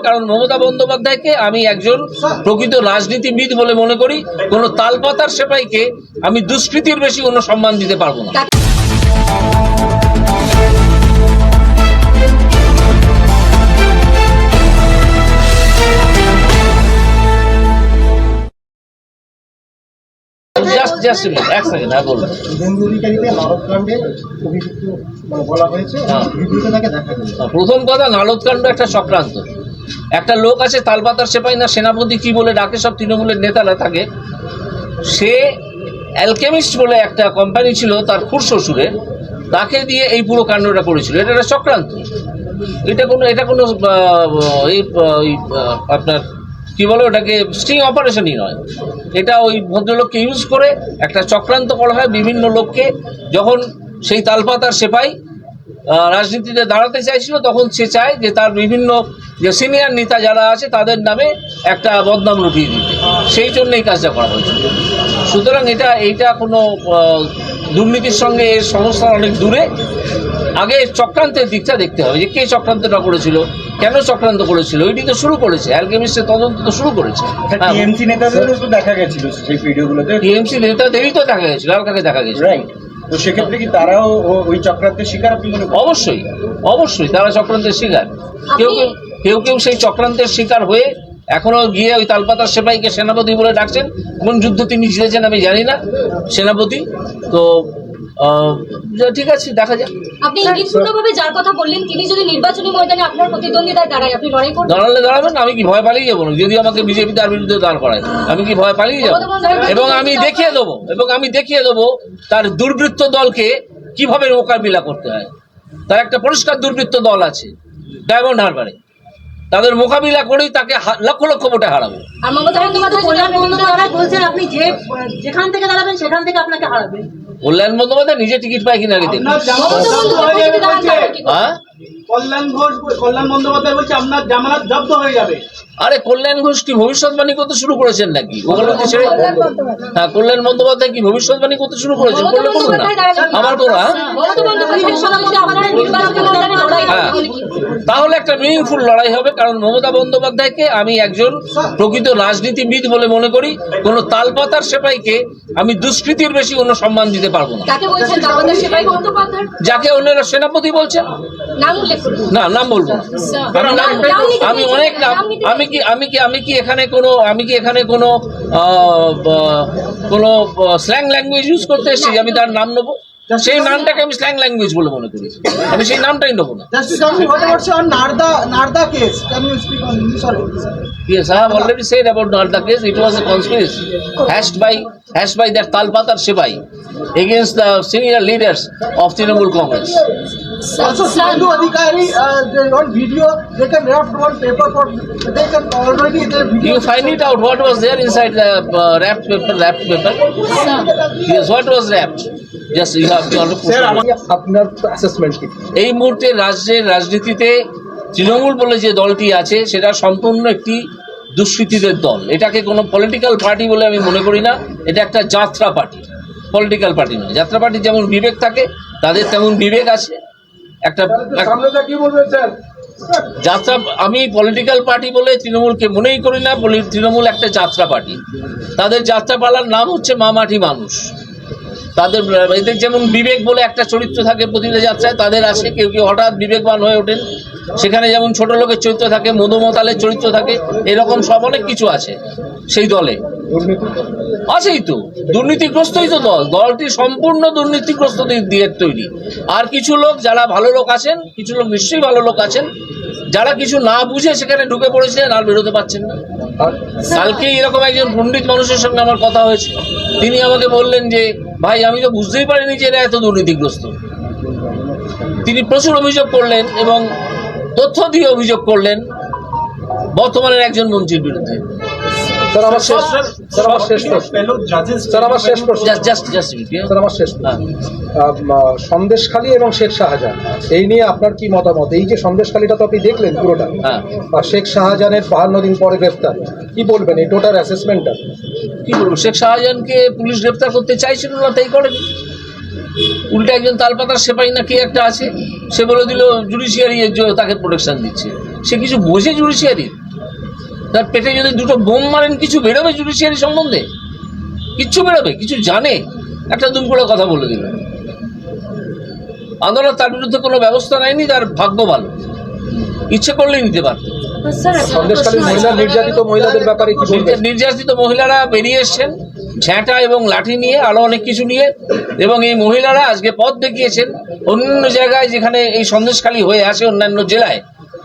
কারণ মমতা বন্দ্যোপাধ্যায়কে আমি একজন প্রকৃত রাজনীতিবিদ বলে মনে করি কোনো তালপাতার সেপাইকে আমি দুষ্কৃতির বেশি কোনো সম্মান দিতে পারব না। জাস্ট জাস্ট এক সেকেন্ড হ্যাঁ বলুন। মানে হ্যাঁ। প্রথম কথা নালদকাণ্ড একটা চক্রান্ত। একটা লোক আছে, তালপাতার সেপাই না, সেনাপতি কি বলে ডাকে সব তৃণমূলের নেতারা থাকে সে অ্যালকেমিস্ট বলে একটা কোম্পানি ছিল তার খুর শ্বশুরে তাকে দিয়ে এই পুরো কাণ্ডটা করেছিল। এটা একটা চক্রান্ত। এটা কোনো এটা কোনো এই আপনার, কি বলে ওটাকে স্টিং অপারেশনই নয়। এটা ওই ভদ্রলোককে ইউজ করে একটা চক্রান্ত করা হয় বিভিন্ন লোককে, যখন সেই তালপাতার সেপাই রাজনীতিতে দাঁড়াতে চাইছিল তখন সে চায় যে তার বিভিন্ন যে সিনিয়র নেতা যারা আছে তাদের নামে একটা বদনাম রুটিয়ে দিতে। সেই জন্য এই কাজটা করা হয়েছিল সুতরাং এটা এইটা কোনো দুর্নীতির সঙ্গে এর সমস্যা অনেক দূরে। আগে চক্রান্তের দিকটা দেখতে হবে যে কে চক্রান্তটা করেছিল কেন চক্রান্ত করেছিল ওইটি তো শুরু করেছে অ্যালকেমিস্টের তদন্ত তো শুরু করেছে। হ্যাঁ, টিএমসি নেতাদেরও তো দেখা গেছিল সেই ভিডিওগুলোতে টিএমসি নেতাদেরই তো দেখা গেছিল আর কাকে দেখা গেছিল। রাইট তো সেক্ষেত্রে কি তারাও ওই চক্রান্তের শিকার আপনি মনে অবশ্যই অবশ্যই তারা চক্রান্তের শিকার। কেউ কেউ কেউ কেউ সেই চক্রান্তের শিকার হয়ে এখনও গিয়ে ওই তালপাতার সেপাইকে সেনাপতি বলে ডাকছেন। কোন যুদ্ধ তিনি জিতেছেন আমি জানি না সেনাপতি। তো ঠিক আছে দেখা যাক। আপনি ইঙ্গিতপূর্ণভাবে যার কথা বললেন তিনি যদি নির্বাচনী ময়দানে আপনার প্রতিদ্বন্দ্বিতায় দাঁড়ায় আপনি লড়াই করবেন? দাঁড়ালে দাঁড়াবেন আমি কি ভয় পালিয়ে যাব যদি আমাকে বিজেপি তার বিরুদ্ধে দাঁড় করায় আমি কি ভয় পালিয়ে যাব? এবং আমি দেখিয়ে দেবো এবং আমি দেখিয়ে দেবো তার দুর্বৃত্ত দলকে কীভাবে মোকাবিলা করতে হয়। তার একটা পরিষ্কার দুর্বৃত্ত দল আছে ডায়মন্ড হারবারে। তাদের মোকাবিলা করেই তাকে লক্ষ লক্ষ ভোটে হারাবো। আর মমতা বন্দ্যোপাধ্যায় বলছেন আপনি যে যেখান থেকে দাঁড়াবেন সেখান থেকে আপনাকে হারাবেন। কল্যাণ বন্দ্যোপাধ্যায় নিজে টিকিট পায় কিনা আগে দেখুন কল্যাণ ঘোষ কল্যাণ বন্দ্যোপাধ্যায় বলছে আপনার জামানত জব্দ হয়ে যাবে। আরে কল্যাণ ঘোষ কি ভবিষ্যৎবাণী করতে শুরু করেছেন নাকি? ওগুলো কি ছেড়ে হ্যাঁ কল্যাণ বন্দ্যোপাধ্যায় কি ভবিষ্যৎবাণী করতে শুরু করেছেন? করলে করুন না। আমার? হ্যাঁ? হ্যাঁ। তাহলে একটা মিনিংফুল লড়াই হবে কারণ মমতা বন্দ্যোপাধ্যায়কে আমি একজন প্রকৃত রাজনীতিবিদ বলে মনে করি। কোনো তালপাতার সেপাইকে আমি দুষ্কৃতির বেশি কোনো সম্মান দিতে পারব না। যাকে অন্যরা সেনাপতি বলছেন। না নাম বলব। আমি অনেক নাম আমি কি আমি কি আমি কি এখানে কোনো আমি কি এখানে কোনো কোনো স্ল্যাং ল্যাঙ্গুয়েজ ইউজ করতে এসেছি? আমি তার নাম নেব? সেই নামটাকে আমি স্ল্যাং ল্যাঙ্গুয়েজ বলে মনে করি। আমি সেই নামটাই নেব না। ইয়ে সাহেব already said about case it was a conspiracy hatched by hatch by that তালপাতার সেবাই against the senior leaders of Trinamool Congress Also, Sindhu Adhikari, uh, they, on video, they can draft one paper for, they can already, their video. You find it out what was there inside the uh, wrapped paper, wrapped paper. Yes, what was wrapped? Just you have to. আপনার assessment কি এই মুহূর্তে রাজ্যের রাজনীতিতে তৃণমূল বলে যে দলটি আছে সেটা সম্পূর্ণ একটি দুষ্কৃতীদের দল এটাকে কোনো পলিটিক্যাল পার্টি বলে আমি মনে করি না এটা একটা যাত্রা পার্টি পলিটিক্যাল পার্টি নয় যাত্রা পার্টির যেমন বিবেক থাকে তাদের তেমন বিবেক আছে একটা যাত্রা আমি পলিটিক্যাল পার্টি বলে তৃণমূলকে মনেই করি না পলি- তৃণমূল একটা যাত্রা পার্টি তাদের যাত্রাপালার নাম হচ্ছে মামাটি মানুষ। তাদের এদের যেমন বিবেক বলে একটা চরিত্র থাকে প্রতিটা যাত্রায় তাদের আসে কেউ কেউ হঠাৎ বিবেকবান হয়ে ওঠেন। সেখানে যেমন ছোট লোকের চরিত্র থাকে মধুমতালের চরিত্র থাকে এরকম সব অনেক কিছু আছে সেই দলে। আছেই তো। দুর্নীতিগ্রস্তই তো দল। দলটি সম্পূর্ণ দুর্নীতিগ্রস্ত দিয়ে তৈরি। আর কিছু লোক, যারা ভালো লোক আছেন, কিছু লোক নিশ্চয়ই ভালো লোক আছেন, যারা কিছু না বুঝে সেখানে ঢুকে পড়েছেন আর বেরোতে পারছেন না। কালকে এরকম একজন পণ্ডিত মানুষের সঙ্গে আমার কথা হয়েছে তিনি আমাকে বললেন যে, ভাই, আমি তো বুঝতেই পারিনি যে এরা এত দুর্নীতিগ্রস্ত। তিনি প্রচুর অভিযোগ করলেন এবং তথ্য দিয়ে অভিযোগ করলেন বর্তমানের একজন মন্ত্রীর বিরুদ্ধে। স্যার আমার শেষ। স্যার আমার শেষ স্যার আমার শেষ স্যার আমার শেষ আম, সন্দেশখালী এবং শেখ শাহজাহান। এই নিয়ে আপনার কি মতামত? এই যে সন্দেশখালীটা তো আপনি দেখলেন পুরোটা। হ্যাঁ। আর শেখ শাহজাহানের বাহান্ন দিন পরে গ্রেফতার। কি বলবেন? এই টোটাল অ্যাসেসমেন্টটা কি বলব? শেখ শাহজাহানকে পুলিশ গ্রেপ্তার করতে চাইছিল না তাই করেনি। উল্টা একজন তালপাতার সেপাই না কে একটা আছে সে বলে দিল জুডিশিয়ারি তাকে প্রোটেকশন দিচ্ছে। সে কিছু বোঝে জুডিশিয়ারির তার পেটে যদি দুটো বোম মারেন কিছু বেরোবে জুডিশিয়ারি সম্বন্ধে? কিচ্ছু বেরোবে কিছু জানে? একটা দুম করে কথা বলে দিল আদালত তার বিরুদ্ধে কোনো ব্যবস্থা নেয়নি তার ভাগ্য ভালো। ইচ্ছে করলেই নিতে পারত। নির্যাতিত মহিলাদের ব্যাপারে নির্যাতিত মহিলারা বেরিয়ে এসছেন ঝ্যাঁটা এবং লাঠি নিয়ে আরও অনেক কিছু নিয়ে এবং এই মহিলারা আজকে পথ দেখিয়েছেন অন্যান্য জায়গায় যেখানে এই সন্দেশখালী হয়ে আসে অন্যান্য জেলায়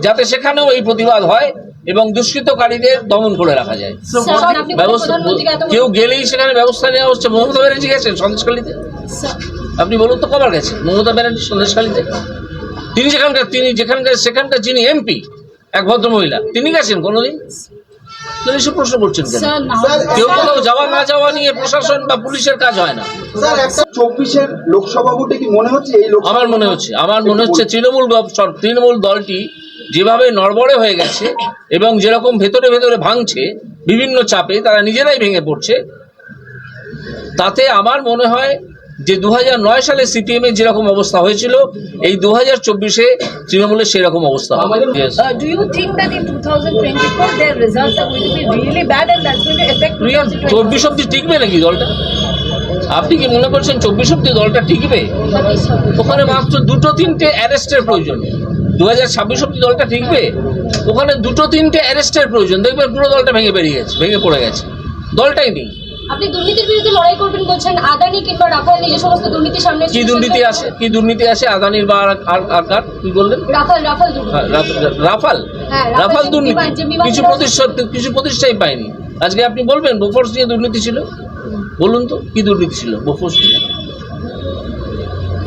যাতে সেখানেও এই প্রতিবাদ হয়। এবং দুষ্কৃতকারীদের দমন করে রাখা যায়। কেউ গেলেই সেখানে ব্যবস্থা নেওয়া হচ্ছে। মমতা ব্যানার্জি গেছেন সন্দেশখালীতে? আপনি বলুন তো কবার গেছে মমতা ব্যানার্জি সন্দেশখালীতে? তিনি যেখানকার তিনি যেখানকার সেখানকার যিনি এমপি এক ভদ্র মহিলা তিনি গেছেন কোনোদিন? তিনি প্রশ্ন করছেন কেন? কেউ কোথাও যাওয়া না যাওয়া নিয়ে প্রশাসন বা পুলিশের কাজ হয় না। চব্বিশের লোকসভা ভোটে কি মনে হচ্ছে আমার মনে হচ্ছে। আমার মনে হচ্ছে তৃণমূল তৃণমূল দলটি যেভাবে নড়বড়ে হয়ে গেছে এবং যেরকম ভেতরে ভেতরে ভাঙছে বিভিন্ন চাপে তারা নিজেরাই ভেঙে পড়ছে তাতে আমার মনে হয় যে দু নয় সালে সিপিএম এর যেরকম অবস্থা হয়েছিল এই দু হাজার চব্বিশে তৃণমূলের সেরকম অবস্থা. Uh, do you think that in 2024 their results are going to be really bad and that's going to affect প্রিয়া, 2024? চব্বিশ অব্দি টিকবে নাকি দলটা? আপনি কি মনে করছেন চব্বিশ অব্দি দলটা টিকবে? ওখানে মাত্র দুটো তিনটে অ্যারেস্টের প্রয়োজন। দু হাজার ছাব্বিশ অব্দি দলটা টিকবে? ওখানে দুটো তিনটে অ্যারেস্টের প্রয়োজন। দেখবেন পুরো দলটা ভেঙে বেরিয়ে গেছে ভেঙে পড়ে গেছে। দলটাই নেই। আপনি দুর্নীতির বিরুদ্ধে লড়াই করবেন বলছেন আদানি কিংবা রাফাল নিজে সমস্ত দুর্নীতি সামনে কি দুর্নীতি আছে? কি দুর্নীতি আছে? আদানির বা আর- কি বললেন? রাফাল রাফাল হ্যাঁ, রাফাল। হ্যাঁ, রাফাল রাফাল দুর্নীতি বিমান- যে বিমান কিছু কিছু প্রতিষ্ঠাই পায়নি। আজকে আপনি বলবেন বোফোর্স নিয়ে দুর্নীতি ছিল? বলুন তো কি দুর্নীতি ছিল? বোফোর্স নিয়ে।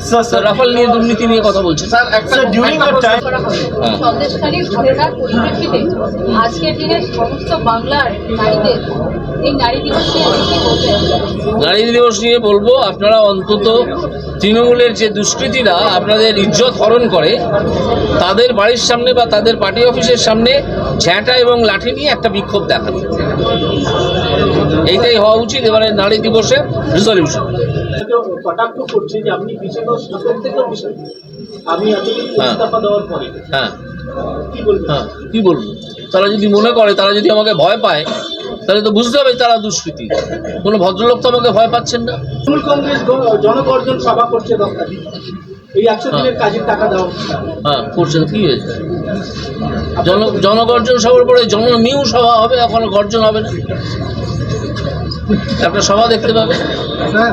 স্যার, রাফাল নিয়ে দুর্নীতি নিয়ে কথা বলছেন স্যার একটা ডিউরিং দ্য টাইম হ্যাঁ। ঘটনার পরিপ্রেক্ষিতে আজকের দিনে সমস্ত বাংলার নারীদের এই দিবস নিয়ে নারী দিবস নিয়ে বলব আপনারা অন্তত তৃণমূলের যে দুষ্কৃতীরা আপনাদের ইজ্জত হরণ করে তাদের বাড়ির সামনে বা তাদের পার্টি অফিসের সামনে ঝ্যাঁটা এবং লাঠি নিয়ে একটা বিক্ষোভ দেখান এইটাই হওয়া উচিত এবারে নারী দিবসের রিজলিউশন হ্যাঁ। হ্যাঁ। কি বলবেন? হ্যাঁ। কি বলব তারা যদি মনে করে তারা যদি আমাকে ভয় পায় তাহলে তো বুঝতে হবে তারা দুষ্কৃতি। কোনো ভদ্রলোক তো আমাকে ভয় পাচ্ছেন না। তৃণমূল কংগ্রেস জনগর্জন সভা করছে এই একশো দিনের কাজের টাকা দেওয়া হ্যাঁ করছে কি হয়েছে? জন জনগর্জন সভার পরে সভা হবে এখন গর্জন হবে না। একটা সভা দেখতে পাবে। হ্যাঁ